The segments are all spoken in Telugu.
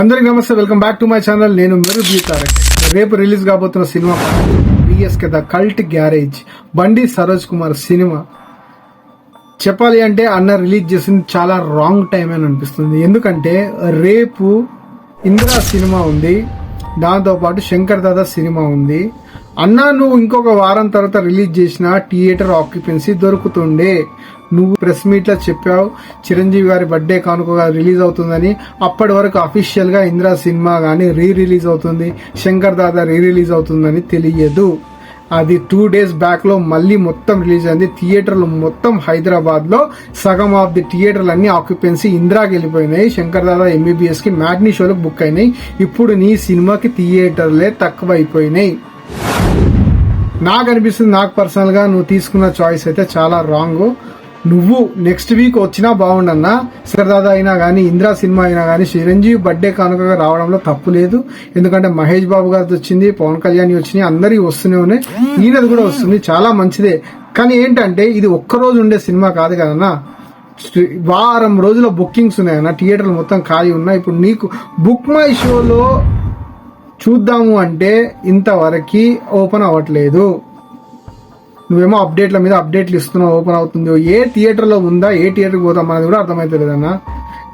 అందరికి నమస్తే welcome back to my channel. నేను మెరు తారక్ రేపు రిలీజ్ కాబోతున్న cinema BSK the cult garage. Bandi Saroj Kumar cinema. చెప్పాలి అంటే అన్న రిలీజ్ చేసింది చాలా రాంగ్ టైం అని అనిపిస్తుంది. ఎందుకంటే రేపు ఇందిరా సినిమా ఉంది. దాంతోపాటు శంకర్ దాదా సినిమా ఉంది. అన్నా నువ్వు ఇంకొక వారం తర్వాత రిలీజ్ చేసిన థియేటర్ ఆక్యుపెన్సీ దొరుకుతుండే. నువ్వు ప్రెస్ మీట్లో చెప్పావు చిరంజీవి గారి బర్త్డే కానుకగా రిలీజ్ అవుతుందని. అప్పటి వరకు అఫీషియల్గా ఇందిరా సినిమా కానీ రీ రిలీజ్ అవుతుంది శంకర్ దాదా రీ రిలీజ్ అవుతుందని తెలియదు. అది టూ డేస్ బ్యాక్లో మళ్ళీ మొత్తం రిలీజ్ అయింది. థియేటర్లు మొత్తం హైదరాబాద్లో సగం ఆఫ్ ది థియేటర్లు అన్ని ఆక్యుపెన్సీ ఇందిరాకి వెళ్ళిపోయినాయి. శంకర్ దాదా ఎంబీబీఎస్కి మ్యాట్నీ షోలకు బుక్ అయినాయి. ఇప్పుడు నీ సినిమాకి థియేటర్లే తక్కువ అయిపోయినాయి నాకు అనిపిస్తుంది నాకు పర్సనల్గా నువ్వు తీసుకున్న చాయిస్ అయితే చాలా రాంగ్ నువ్వు నెక్స్ట్ వీక్ వచ్చినా బాగుండన్నా సరదాదా అయినా కానీ ఇందిరా సినిమా అయినా కానీ చిరంజీవి బర్త్డే కానుకగా రావడంలో తప్పు లేదు. ఎందుకంటే మహేష్ బాబు గారిది వచ్చింది పవన్ కళ్యాణ్ వచ్చినాయి అందరికి వస్తూనే ఉన్నాయి. ఈయనది కూడా వస్తుంది చాలా మంచిదే. కానీ ఏంటంటే ఇది ఒక్క రోజు ఉండే సినిమా కాదు కదన్నా. వారం రోజుల బుకింగ్స్ ఉన్నాయన్న థియేటర్లు మొత్తం ఖాళీ ఉన్నాయి. ఇప్పుడు నీకు బుక్ మై షోలో చూద్దాము అంటే ఇంతవరకు ఓపెన్ అవ్వట్లేదు. నువ్వేమో అప్డేట్ల మీద అప్డేట్లు ఇస్తున్నావు ఓపెన్ అవుతుంది ఏ థియేటర్లో ఉందా ఏ థియేటర్కి పోతాం అనేది కూడా అర్థమవుతలేదు అన్న.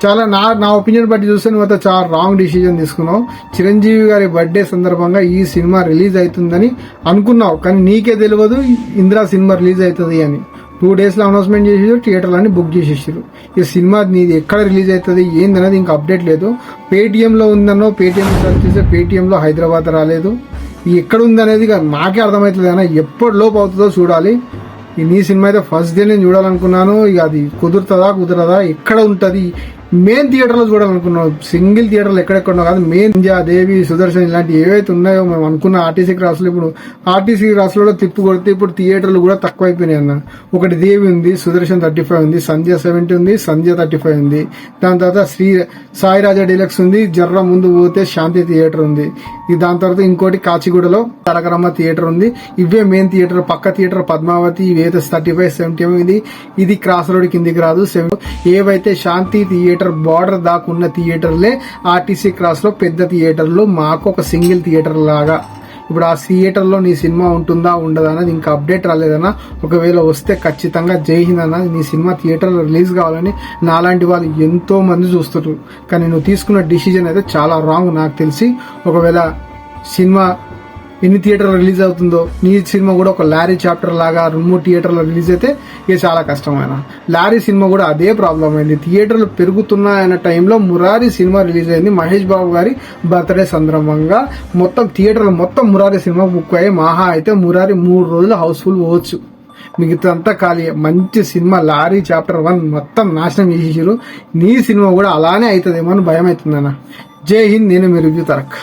చాలా నా నా ఒపీనియన్ బట్టి చూస్తే నువ్వు అయితే చాలా రాంగ్ డిసిజన్ తీసుకున్నావు. చిరంజీవి గారి బర్త్డే సందర్భంగా ఈ సినిమా రిలీజ్ అవుతుందని అనుకున్నావు కానీ నీకే తెలియదు ఇందిరా సినిమా రిలీజ్ అవుతుంది అని. టూ డేస్లో అనౌన్స్మెంట్ చేసేసారు థియేటర్లన్నీ బుక్ చేసేసారు. ఈ సినిమా నీది ఎక్కడ రిలీజ్ అవుతుంది ఏందనేది ఇంకా అప్డేట్ లేదు. పేటీఎంలో ఉందనో ఉందన్నో పేటిఎం చేస్తే పేటీఎంలో హైదరాబాద్ రాలేదు. ఎక్కడ ఉంది అనేది ఇక నాకే అర్థమవుతుంది అయినా ఎప్పటి లోపు అవుతుందో చూడాలి. ఈ నీ సినిమా అయితే ఫస్ట్ డే నేను చూడాలనుకున్నాను. ఇక అది కుదురుతుందా కుదరదా ఎక్కడ ఉంటుంది మెయిన్ థియేటర్లో చూడాలనుకున్నాం సింగిల్ థియేటర్లు ఎక్కడెక్కడో కాదు మెయిన్ ఇండియా దేవి సుదర్శన్ ఇలాంటి ఏవైతే ఉన్నాయో మేము అనుకున్న ఆర్టీసీ క్రాసులు ఇప్పుడు ఆర్టీసీ క్రాసులలో కూడా తిప్పు కొడితే ఇప్పుడు థియేటర్లు కూడా తక్కువైపోయినాయి అన్న. ఒకటి దేవి ఉంది సుదర్శన్ థర్టీ ఫైవ్ ఉంది సంధ్య సెవెంటీ ఉంది సంధ్య థర్టీ ఫైవ్ ఉంది. దాని తర్వాత శ్రీ సాయిరాజా డీలక్స్ ఉంది జర్ర ముందు పోతే శాంతి థియేటర్ ఉంది. దాని తర్వాత ఇంకోటి కాచిగూడలో తరకరమ్మ థియేటర్ ఉంది. ఇవే మెయిన్ థియేటర్ పక్క థియేటర్ పద్మావతి ఇవైతే థర్టీ ఫైవ్ సెవెంటీ ఇది ఇది క్రాస్ రోడ్ కిందికి రాదు. సెవెన్ ఏవైతే శాంతి థియేటర్ థియేటర్ బార్డర్ దాకా ఉన్న థియేటర్లే ఆర్టీసీ క్రాస్లో పెద్ద థియేటర్లు మాకు ఒక సింగిల్ థియేటర్ లాగా. ఇప్పుడు ఆ థియేటర్లో నీ సినిమా ఉంటుందా ఉండదా అన్నది ఇంకా అప్డేట్ రాలేదన్నా ఒకవేళ వస్తే ఖచ్చితంగా జై హింద్ అన్న నీ సినిమా థియేటర్లో రిలీజ్ కావాలని నాలాంటి వాళ్ళు ఎంతో మంది చూస్తారు కానీ నువ్వు తీసుకున్న డిసిజన్ అయితే చాలా రాంగ్ నాకు తెలిసి. ఒకవేళ సినిమా ఎన్ని థియేటర్లు రిలీజ్ అవుతుందో. నీ సినిమా కూడా ఒక లారీ చాప్టర్ లాగా రెండు మూడు థియేటర్లో రిలీజ్ అయితే ఇది చాలా కష్టమైన. లారీ సినిమా కూడా అదే ప్రాబ్లం అయింది. థియేటర్లు పెరుగుతున్నాయన్న టైంలో మురారి సినిమా రిలీజ్ అయింది. మహేష్ బాబు గారి బర్త్డే సందర్భంగా మొత్తం థియేటర్లు మొత్తం మురారి సినిమా బుక్ అయ్యి మహా అయితే మురారి మూడు రోజులు హౌస్ఫుల్ పోవచ్చు. మిగతా అంతా ఖాళీ. మంచి సినిమా లారీ చాప్టర్ వన్ మొత్తం నాశనం చేసేసారు నీ సినిమా కూడా అలానే అవుతుందేమో అని భయం అవుతుందన్న జై హింద్ నేను మీ రివ్యూ తరక్.